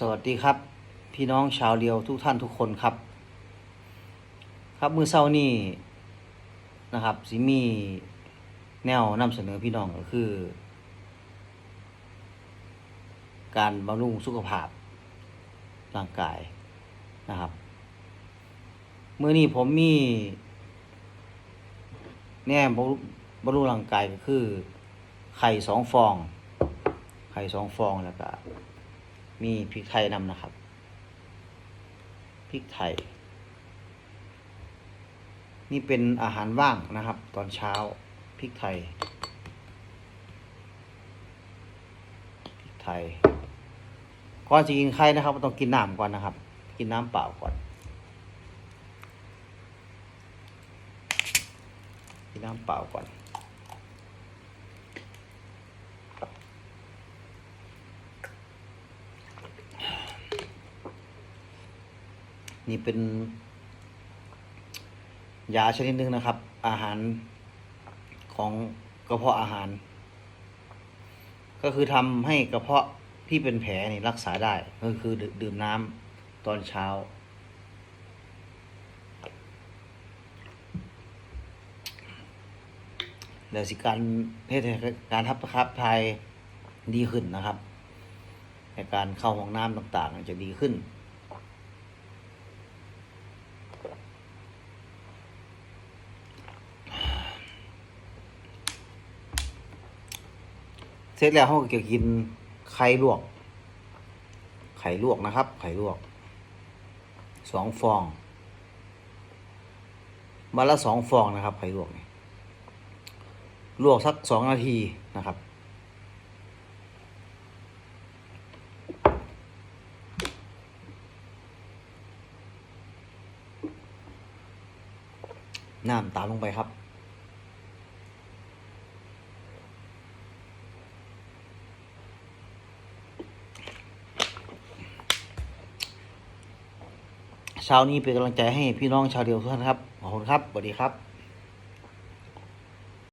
สวัสดีครับ พี่น้องชาวเรียวทุกท่านทุกคนครับ ครับมือเศร้านี่นะครับสิมีแนวนำเสนอพี่น้องก็คือ การบำรุงสุขภาพร่างกายนะครับเมื่อนี้ผมมีแนวบำรุงบำรุงร่างกายก็คือ ไข่สองฟอง ไข่สองฟองแล้วก็ มีพริกไทยนำนะครับ พริกไทย นี่เป็นอาหารว่างนะครับ ตอนเช้า พริกไทย พริกไทย ก่อนจะกินไข่นะครับต้องกินน้ำก่อนนะครับ กินน้ำเปล่าก่อน กินน้ำเปล่าก่อน นี่เป็น ยาชนิดหนึงนะครับ อาหารของกระเพาะอาหาร ก็คือทำให้กระเพาะที่เป็นแผลนี่รักษาได้ ก็คือดื่มน้ำตอนเช้า แล้วสิการเฮ็ดให้การทับประคับทายดีขึ้นนะครับในการเข้าห้องน้ำต่างๆจะดีขึ้น เสร็จแล้วเขาก็จะกินไข่ลวก ไข่ลวกนะครับ ไข่ลวกสองฟองมาละสองฟองนะครับ ไข่ลวกนี่ลวกสักสองนาทีนะครับ น้ำตามลงไปครับ เช้านี้เป็นกำลังใจให้พี่น้องชาวเดียวทุกท่านครับขอบคุณครับสวัสดีครับ